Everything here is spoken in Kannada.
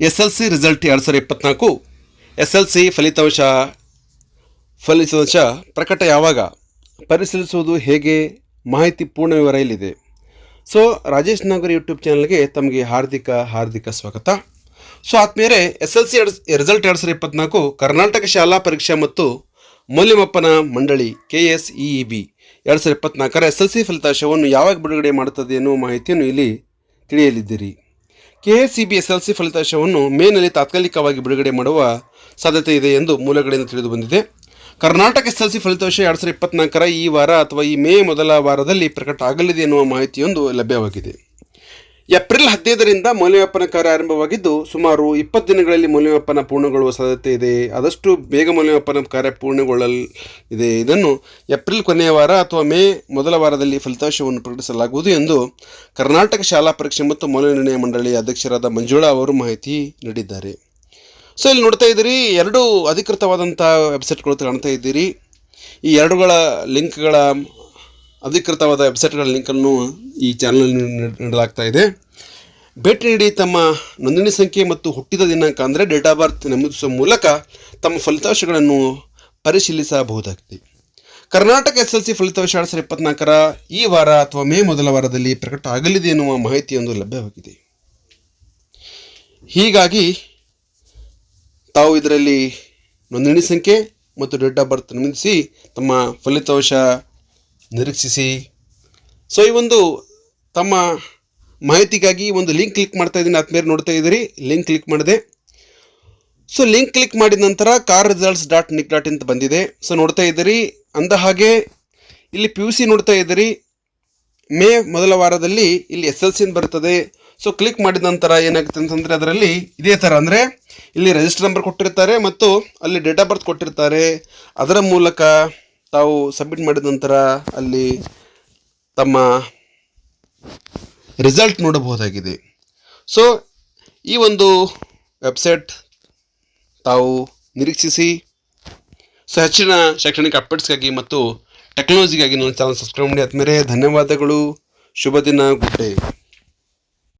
ಎಸ್ ಎಲ್ ಸಿ ರಿಸಲ್ಟ್ ಎರಡು ಸಾವಿರದ ಇಪ್ಪತ್ತ್ನಾಲ್ಕು ಎಸ್ ಎಲ್ ಸಿ ಫಲಿತಾಂಶ ಫಲಿತಾಂಶ ಪ್ರಕಟ ಯಾವಾಗ? ಪರಿಶೀಲಿಸುವುದು ಹೇಗೆ? ಮಾಹಿತಿ ಪೂರ್ಣ ವಿವರ ಇಲ್ಲಿದೆ. ಸೊ, ರಾಜೇಶ್ ನಾಗರ್ ಯೂಟ್ಯೂಬ್ ಚಾನಲ್ಗೆ ತಮಗೆ ಹಾರ್ದಿಕ ಹಾರ್ದಿಕ ಸ್ವಾಗತ. ಸೊ, ಆದ್ಮೇಲೆ ಎಸ್ ಎಲ್ ಸಿ, ರಿಸಲ್ಟ್ ಎರಡು ಸಾವಿರದ ಇಪ್ಪತ್ತ್ನಾಲ್ಕು ಕರ್ನಾಟಕ ಶಾಲಾ ಪರೀಕ್ಷೆ ಮತ್ತು ಮೌಲ್ಯಮಾಪನ ಮಂಡಳಿ K S E E B ಎರಡು ಸಾವಿರದ ಇಪ್ಪತ್ತ್ನಾಲ್ಕರ ಎಸ್ ಎಲ್ ಸಿ ಫಲಿತಾಂಶವನ್ನು ಯಾವಾಗ ಬಿಡುಗಡೆ ಮಾಡುತ್ತದೆ ಎನ್ನುವ ಮಾಹಿತಿಯನ್ನು ಇಲ್ಲಿ ತಿಳಿಯಲಿದ್ದೀರಿ. ಕೆ ಎಸ್ಎಲ್ಸಿ ಫಲಿತಾಂಶವನ್ನು ಮೇನಲ್ಲಿ ತಾತ್ಕಾಲಿಕವಾಗಿ ಬಿಡುಗಡೆ ಮಾಡುವ ಸಾಧ್ಯತೆ ಇದೆ ಎಂದು ಮೂಲಗಳಿಂದ ತಿಳಿದು ಬಂದಿದೆ. ಕರ್ನಾಟಕ ಎಸ್ಎಲ್ಸಿ ಫಲಿತಾಂಶ ಎರಡು ಸಾವಿರದ ಇಪ್ಪತ್ನಾಲ್ಕರ ಈ ವಾರ ಅಥವಾ ಈ ಮೇ ಮೊದಲ ವಾರದಲ್ಲಿ ಪ್ರಕಟ ಆಗಲಿದೆ ಎನ್ನುವ ಮಾಹಿತಿಯೊಂದು ಲಭ್ಯವಾಗಿದೆ. ಏಪ್ರಿಲ್ ಹದಿನೈದರಿಂದ ಮೌಲ್ಯಮಾಪನ ಕಾರ್ಯ ಆರಂಭವಾಗಿದ್ದು, ಸುಮಾರು ಇಪ್ಪತ್ತು ದಿನಗಳಲ್ಲಿ ಮೌಲ್ಯಮಾಪನ ಪೂರ್ಣಗೊಳ್ಳುವ ಸಾಧ್ಯತೆ ಇದೆ. ಆದಷ್ಟು ಬೇಗ ಮೌಲ್ಯಮಾಪನ ಕಾರ್ಯ ಪೂರ್ಣಗೊಳ್ಳಲಿದೆ ಇದನ್ನು ಏಪ್ರಿಲ್ ಕೊನೆಯ ವಾರ ಅಥವಾ ಮೇ ಮೊದಲ ವಾರದಲ್ಲಿ ಫಲಿತಾಂಶವನ್ನು ಪ್ರಕಟಿಸಲಾಗುವುದು ಎಂದು ಕರ್ನಾಟಕ ಶಾಲಾ ಪರೀಕ್ಷೆ ಮತ್ತು ಮೌಲ್ಯ ನಿರ್ಣಯ ಮಂಡಳಿಯ ಅಧ್ಯಕ್ಷರಾದ ಮಂಜುಳಾ ಅವರು ಮಾಹಿತಿ ನೀಡಿದ್ದಾರೆ. ಸೊ, ಇಲ್ಲಿ ನೋಡ್ತಾ ಇದ್ದೀರಿ, ಎರಡು ಅಧಿಕೃತವಾದಂಥ ವೆಬ್ಸೈಟ್ಗಳು ಕಾಣ್ತಾ ಇದ್ದೀರಿ. ಈ ಎರಡುಗಳ ಲಿಂಕ್ಗಳ ಅಧಿಕೃತವಾದ ವೆಬ್ಸೈಟ್ಗಳ ಲಿಂಕನ್ನು ಈ ಚಾನಲ್ ನೀಡಲಾಗ್ತಾ ಇದೆ. ಭೇಟಿ ನೀಡಿ ತಮ್ಮ ನೋಂದಣಿ ಸಂಖ್ಯೆ ಮತ್ತು ಹುಟ್ಟಿದ ದಿನಾಂಕ ಅಂದರೆ ಡೇಟ್ ಆಫ್ ಬರ್ತ್ ನಮೂದಿಸುವ ಮೂಲಕ ತಮ್ಮ ಫಲಿತಾಂಶಗಳನ್ನು ಪರಿಶೀಲಿಸಬಹುದಾಗಿದೆ. ಕರ್ನಾಟಕ ಎಸ್ ಎಲ್ ಸಿ ಫಲಿತಾಂಶ ಎರಡು ಸಾವಿರದ ಇಪ್ಪತ್ನಾಲ್ಕರ ಈ ವಾರ ಅಥವಾ ಮೇ ಮೊದಲ ವಾರದಲ್ಲಿ ಪ್ರಕಟ ಆಗಲಿದೆ ಎನ್ನುವ ಮಾಹಿತಿಯೊಂದು ಲಭ್ಯವಾಗಿದೆ. ಹೀಗಾಗಿ ತಾವು ಇದರಲ್ಲಿ ನೋಂದಣಿ ಸಂಖ್ಯೆ ಮತ್ತು ಡೇಟ್ ಆಫ್ ಬರ್ತ್ ನಮೂದಿಸಿ ತಮ್ಮ ಫಲಿತಾಂಶ ನಿರೀಕ್ಷಿಸಿ. ಸೊ ಈ ಒಂದು ತಮ್ಮ ಮಾಹಿತಿಗಾಗಿ ಒಂದು ಲಿಂಕ್ ಕ್ಲಿಕ್ ಮಾಡ್ತಾ ಇದ್ದೀನಿ. ಆತ್ಮೇಲೆ ನೋಡ್ತಾ ಇದ್ದೀರಿ. ಲಿಂಕ್ ಕ್ಲಿಕ್ ಮಾಡಿದೆ. ಸೊ ಲಿಂಕ್ ಕ್ಲಿಕ್ ಮಾಡಿದ ನಂತರ kar results dot nic dot ಅಂತ ಬಂದಿದೆ. ಸೊ ನೋಡ್ತಾ ಇದ್ದೀರಿ. ಅಂದ ಹಾಗೆ ಇಲ್ಲಿ ಪಿ ಯು ಸಿ ನೋಡ್ತಾ ಇದ್ದೀರಿ. ಮೇ ಮೊದಲ ವಾರದಲ್ಲಿ ಇಲ್ಲಿ ಎಸ್ ಎಲ್ ಸಿನ್ ಬರ್ತದೆ ಸೊ ಕ್ಲಿಕ್ ಮಾಡಿದ ನಂತರ ಏನಾಗುತ್ತೆ ಅಂತಂದರೆ ಅದರಲ್ಲಿ ಇದೇ ಥರ ಅಂದರೆ ಇಲ್ಲಿ ರಿಜಿಸ್ಟರ್ ನಂಬರ್ ಕೊಟ್ಟಿರ್ತಾರೆ ಮತ್ತು ಅಲ್ಲಿ ಡೇಟ್ ಆಫ್ ಬರ್ತ್ ಕೊಟ್ಟಿರ್ತಾರೆ. ಅದರ ಮೂಲಕ ತಾವು ಸಬ್ಮಿಟ್ ಮಾಡಿದ ನಂತರ ಅಲ್ಲಿ ತಮ್ಮ ರಿಸಲ್ಟ್ ನೋಡಬಹುದಾಗಿದೆ. ಸೊ ಈ ಒಂದು ವೆಬ್ಸೈಟ್ ತಾವು ನಿರೀಕ್ಷಿಸಿ. ಸೊ ಹೆಚ್ಚಿನ ಶೈಕ್ಷಣಿಕ ಅಪ್ಡೇಟ್ಸ್ಗಾಗಿ ಮತ್ತು ಟೆಕ್ನಾಲಜಿಗಾಗಿ ನನ್ನ ಚಾನಲ್ ಸಬ್ಸ್ಕ್ರೈಬ್ ಮಾಡಿ. ಆದಮೇಲೆ ಧನ್ಯವಾದಗಳು. ಶುಭ ದಿನ, ಗುಡ್ ಡೇ.